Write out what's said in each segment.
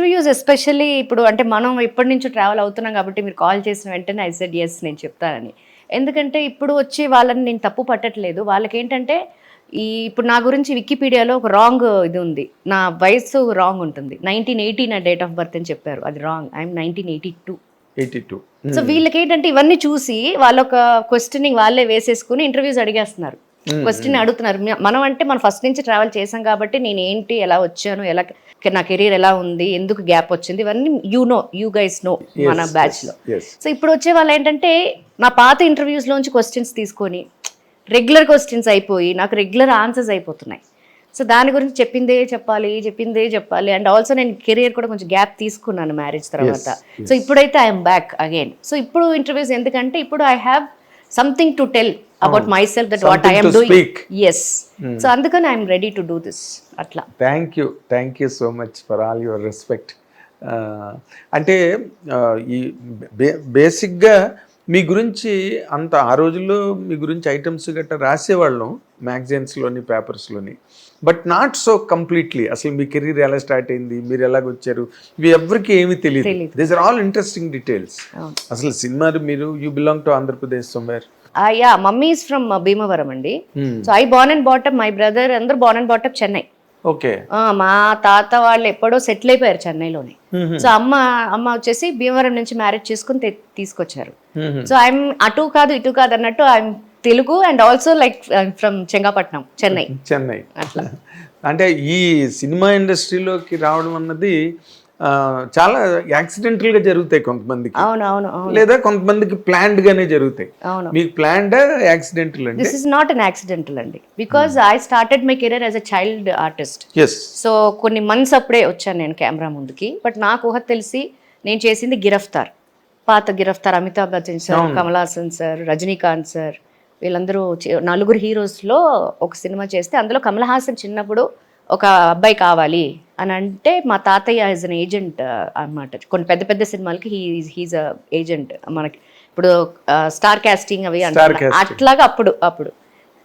Interviews especially ఇప్పుడు అంటే మనం ఎప్పటి నుంచో ట్రావెల్ అవుతున్నాం కాబట్టి మీరు కాల్ చేసిన వెంటనే ఐ సెడ్ ఎస్ నేను చెప్తానని. ఎందుకంటే ఇప్పుడు వచ్చి వాళ్ళని నేను తప్పు పట్టట్లేదు. వాళ్ళకి ఏంటంటే ఈ ఇప్పుడు నా గురించి వికీపీడియాలో ఒక రాంగ్ ఇది ఉంది. నా వయసు రాంగ్ ఉంటుంది. నైన్టీన్ ఎయిటీ నా డేట్ ఆఫ్ బర్త్ అని చెప్పారు. అది wrong I'm nineteen eighty two eighty two so వీళ్ళకి ఏంటంటే ఇవన్నీ చూసి వాళ్ళ ఒక క్వశ్చనింగ్ వాళ్ళే వేసేసుకుని ఇంటర్వ్యూస్ అడిగేస్తున్నారు. క్వశ్చన్ అడుగుతున్నారు. మ- మనం అంటే మనం ఫస్ట్ నుంచి ట్రావెల్ చేసాం కాబట్టి నేను ఏంటి ఎలా వచ్చాను ఎలా నా కెరీర్ ఎలా ఉంది ఎందుకు గ్యాప్ వచ్చింది ఇవన్నీ you know you guys know మన బ్యాచ్లో. సో ఇప్పుడు వచ్చే వాళ్ళు ఏంటంటే నా పాత ఇంటర్వ్యూస్ లోంచి క్వశ్చన్స్ తీసుకొని రెగ్యులర్ క్వశ్చన్స్ అయిపోయి నాకు రెగ్యులర్ ఆన్సర్స్ అయిపోతున్నాయి. సో దాని గురించి చెప్పిందే చెప్పాలి చెప్పిందే చెప్పాలి అండ్ ఆల్సో నేను కెరియర్ కూడా కొంచెం గ్యాప్ తీసుకున్నాను మ్యారేజ్ తర్వాత. సో ఇప్పుడైతే ఐఎమ్ బ్యాక్ అగైన్ సో ఇప్పుడు ఇంటర్వ్యూస్ ఎందుకంటే ఇప్పుడు I have something to tell about myself that what I'm to doing. Yes so అందుకని I'm ready to do this అట్లా. Thank you thank you so much for all your respect అంటే uh, ఈ బేసిక్గా మీ గురించి అంత ఆ రోజుల్లో మీ గురించి ఐటమ్స్ గట్రా రాసేవాళ్ళం మ్యాగజైన్స్లోని పేపర్స్లోని. But not so completely. అసలు మీ కెరీర్ ఎలా స్టార్ట్ అయింది? మీరు ఎలాగ వచ్చారు ఇవి ఎవరికి ఏమీ తెలియదు. These are all interesting details. అసలు సినిమా మీరు you belong to Andhra Pradesh somewhere yeah mummy is from Bhimavaram అండి. So I born and brought up my brother అందరూ born and brought up Chennai okay. మా తాత వాళ్ళు ఎప్పుడో సెటిల్ అయిపోయారు చెన్నైలోనే. సో అమ్మ అమ్మ వచ్చేసి భీమవరం నుంచి మ్యారేజ్ చేసుకుని తీసుకొచ్చారు. సో ఐఎమ్ అటు కాదు ఇటు కాదు అన్నట్టు I'm Telugu and also like from Chengapatnam Chennai. Chennai. అట్లా. అంటే ఈ సినిమా ఇండస్ట్రీలోకి రావడం అన్నది చాలా యాక్సిడెంటల్గా జరుగుతాయి కొంతమందికి. లేదా కొంతమందికి ప్లాన్డ్ గానే జరుగుతాయి. అవును. మీకు ప్లాన్డ్ యాక్సిడెంటల్ అండి? This is not an accidental అండి. Because I started my career as a child artist so కొన్ని మంత్స్ అప్పుడే వచ్చాను నేను కెమెరా ముందుకి. బట్ నాకు ఊహ తెలిసి నేను చేసింది గిరఫ్తార్. పాత Giraftaar Amitabh Bachchan sir Kamal Haasan sir Rajinikanth sir వీళ్ళందరూ నలుగురు హీరోస్లో ఒక సినిమా చేస్తే అందులో కమల్ హాసన్ చిన్నప్పుడు ఒక అబ్బాయి కావాలి. అని అంటే మా తాతయ్య యాజ్ అన్ ఏజెంట్ అన్నమాట. కొన్ని పెద్ద పెద్ద సినిమాలకి హీ హీజ్ అ ఏజెంట్ మనకి ఇప్పుడు స్టార్ కాస్టింగ్ అవి అంటారు casting. అట్లాగా అప్పుడు అప్పుడు.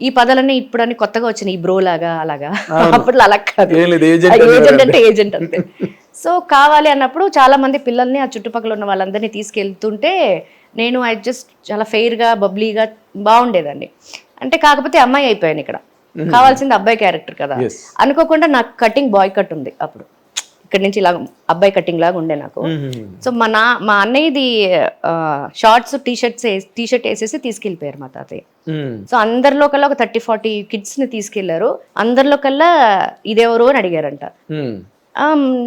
ఈ పదాలన్నీ ఇప్పుడు అని కొత్తగా వచ్చినాయి ఈ బ్రో లాగా అలాగా అప్పుడు అలా కాదు. ఏజెంట్ అంటే ఏజెంట్ అంతే. సో కావాలి అన్నప్పుడు చాలా మంది పిల్లల్ని ఆ చుట్టుపక్కల ఉన్న వాళ్ళందరినీ తీసుకెళ్తుంటే నేను ఐ జస్ట్ చాలా ఫెయిర్గా బబ్లీగా బాగుండేదండి అంటే కాకపోతే అమ్మాయి అయిపోయాను ఇక్కడ. కావాల్సింది అబ్బాయి క్యారెక్టర్ కదా. అనుకోకుండా నాకు కటింగ్ బాయ్ కట్ ఉంది అప్పుడు. ఇక్కడ నుంచి ఇలా అబ్బాయి కటింగ్ లాగా ఉండే నాకు. సో మా నా మా అన్నయ్యది shorts T shirts T shirt వేసేసి తీసుకెళ్ళిపోయారు మా తాతయ్య. సో అందరిలో కల్లా ఒక థర్టీ ఫార్టీ కిడ్స్ని తీసుకెళ్ళారు. అందరిలో కల్లా ఇదెవరు అని అడిగారంట.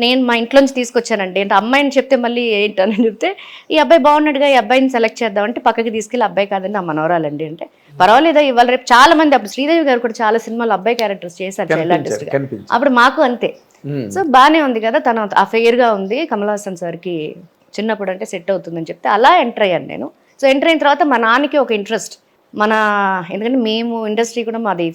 నేను మా ఇంట్లోంచి తీసుకొచ్చానండి. అంటే అమ్మాయిని చెప్తే మళ్ళీ ఏంటని చెప్తే ఈ అబ్బాయి బాగున్నాడుగా ఈ అబ్బాయిని సెలెక్ట్ చేద్దాం అంటే పక్కకి తీసుకెళ్ళి అబ్బాయి కాదండి నా మనవరాలండి అంటే. పర్వాలేదా ఇవాళ రేపు చాలా మంది అప్పుడు శ్రీదేవి గారు కూడా చాలా సినిమాలు అబ్బాయి క్యారెక్టర్స్ చేశారు చైల్డ్ ఆర్టిస్ట్ అప్పుడు మాకు అంతే. సో బానే ఉంది కదా తను ఆ ఫెయిర్గా ఉంది. కమల్ హాసన్ సార్కి చిన్నప్పుడు అంటే సెట్ అవుతుందని చెప్తే అలా ఎంటర్ అయ్యాను నేను. సో ఎంటర్ అయిన తర్వాత మా నాన్నకి ఒక ఇంట్రెస్ట్. మన ఎందుకంటే మేము ఇండస్ట్రీ కూడా మాది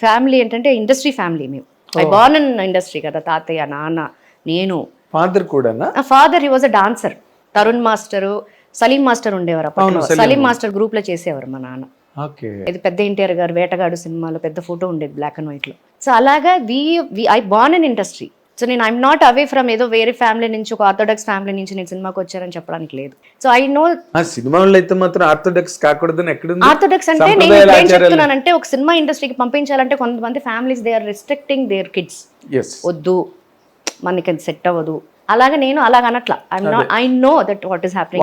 ఫ్యామిలీ ఏంటంటే ఇండస్ట్రీ ఫ్యామిలీ మేము. ఐ బార్న్ ఇన్ ఇండస్ట్రీ కదా తాతయ్య నాన్న నేను. ఫాదర్ కూడానా? నా father he was a dancer Tarun master Salim master ఉండేవారు అప్పట్లో. సలీం మాస్టర్ గ్రూప్లో చేసేవారు మా నాన్న. ఇది పెద్ద ఎన్టీఆర్ గారు వేటగాడు సినిమాలో పెద్ద ఫోటో ఉండేది బ్లాక్ అండ్ వైట్లో. సో అలాగా we I born in industry so నేను ఐఎమ్ నాట్ అవే ఫ్రమ్ ఏదో వేరే ఫ్యామిలీ నుంచి ఒక ఆర్థోడాక్స్ ఫ్యామిలీ నుంచి నేను సినిమాకి వచ్చానని చెప్పడానికి లేదు. సో ఐ నో ఆ సినిమా వాళ్ళు అయితే మాత్రం ఆర్థోడాక్స్ కాకూడదని ఎక్కడుంది? ఆర్థోడాక్స్ అంటే నేను ఏం. చెప్తున్నానంటే ఒక సినిమా ఇండస్ట్రీకి పంపించాలంటే కొంతమంది families they are restricting their kids వద్దు. మనకి అది సెట్ అవ్వదు. అలాగే నేను అలాగ అనట్లా. I not I know that what is happening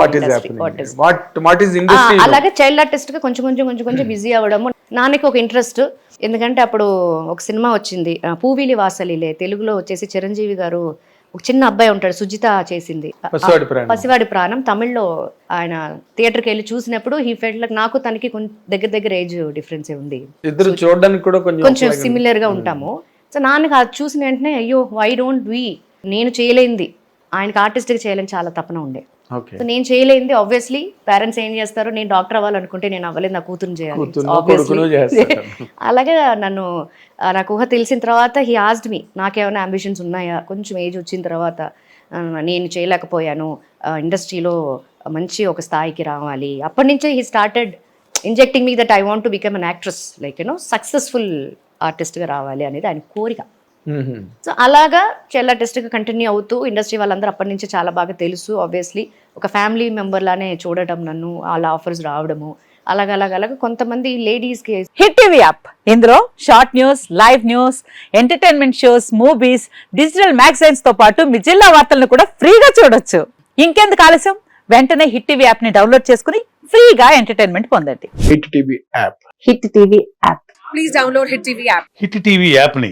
అలాగే చైల్డ్ ఆర్టిస్ట్గా కొంచెం కొంచెం కొంచెం కొంచెం బిజీ అవ్వడము. నాన్నకి ఒక ఇంట్రెస్ట్ ఎందుకంటే అప్పుడు ఒక సినిమా వచ్చింది పూవిలి వాసలిలే. తెలుగులో వచ్చేసి చిరంజీవి గారు ఒక చిన్న అబ్బాయి ఉంటాడు సుజిత చేసింది. పసివాడి ప్రాణం. తమిళ్ళో ఆయన థియేటర్కి వెళ్ళి చూసినప్పుడు ఈ ఫెల్ట్ లైక్ నాకు తనకి కొంచెం దగ్గర దగ్గర ఏజ్ డిఫరెన్స్ ఉంది. ఇద్దరు చూడడానికి కూడా కొంచెం సిమిలర్గా ఉంటాము. సో నాన్నకి అది చూసిన వెంటనే అయ్యో వై డోంట్ వి నేను చేయలేంది. ఆయనకి artist గా చేయాలని చాలా తపన ఉండే. సో నేను చేయలేంది ఆబ్వియస్లీ పేరెంట్స్ ఏం చేస్తారు నేను డాక్టర్ అవ్వాలనుకుంటే నేను అవ్వలేదు నా కూతురు చేయాలి. అలాగే నన్ను నాకు ఊహ తెలిసిన తర్వాత హీ ఆస్డ్ మీ నాకేమైనా అంబిషన్స్ ఉన్నాయా? కొంచెం ఏజ్ వచ్చిన తర్వాత నేను చేయలేకపోయాను. ఇండస్ట్రీలో మంచి ఒక స్థాయికి రావాలి. అప్పటి నుంచే he started injecting me that I want to become an actress like you know successful ఆర్టిస్ట్గా రావాలి అనేది ఆయన కోరిక. సో అలాగా చాలా టెస్ట్గా కంటిన్యూ అవుతూ ఇండస్ట్రీ వాళ్ళందరూ అప్పటి నుంచి చాలా బాగా తెలుసు ఆబ్వియస్లీ ఒక ఫ్యామిలీ మెంబర్ లానే చూడటం నన్ను అలా ఆఫర్స్ రావడము అలాగ అలాగ అలాగ. కొంతమంది లేడీస్కి హిట్ టీవీ యాప్ ఇందులో short news live news entertainment shows movies digital మ్యాగజైన్స్తో పాటు మీ జిల్లా వార్తలను కూడా ఫ్రీగా చూడొచ్చు. ఇంకెందుకు ఆలస్యం? వెంటనే హిట్ టీవీ యాప్ని డౌన్లోడ్ చేసుకుని ఫ్రీగా ఎంటర్టైన్మెంట్ పొందండి. Hit TV app hit TV app hit TV యాప్ని